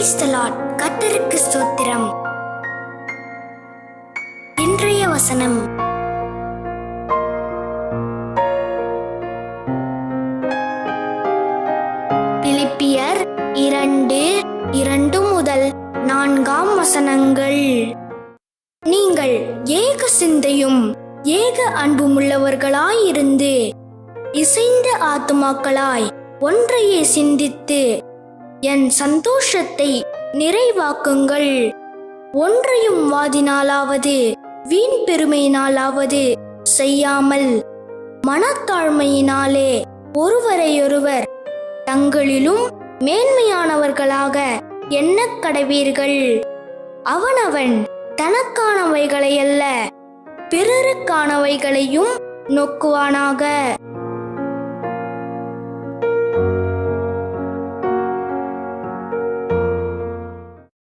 Praise the Lord கர்த்தருக்கு ஸ்தோத்திரம். இன்றைய வசனம். பிலிப்பியர் இரண்டு இரண்டு முதல் நான்காம் வசனங்கள். நீங்கள் ஏக சிந்தையும் ஏக அன்புமுள்ளவர்களாயிருந்து இசைந்த ஆத்துமாக்களாய் ஒன்றையே சிந்தித்து என் சந்தோஷத்தை நிறைவாக்குங்கள். ஒன்றையும் வாதினாலாவது வீண் பெருமையினாலாவது செய்யாமல் மனத்தாழ்மையினாலே ஒருவரையொருவர் தங்களிலும் மேன்மையானவர்களாக எண்ணக் கடவீர்கள். அவனவன் தனக்கானவைகளையல்ல பிறருக்கானவைகளையும் நோக்குவானாக.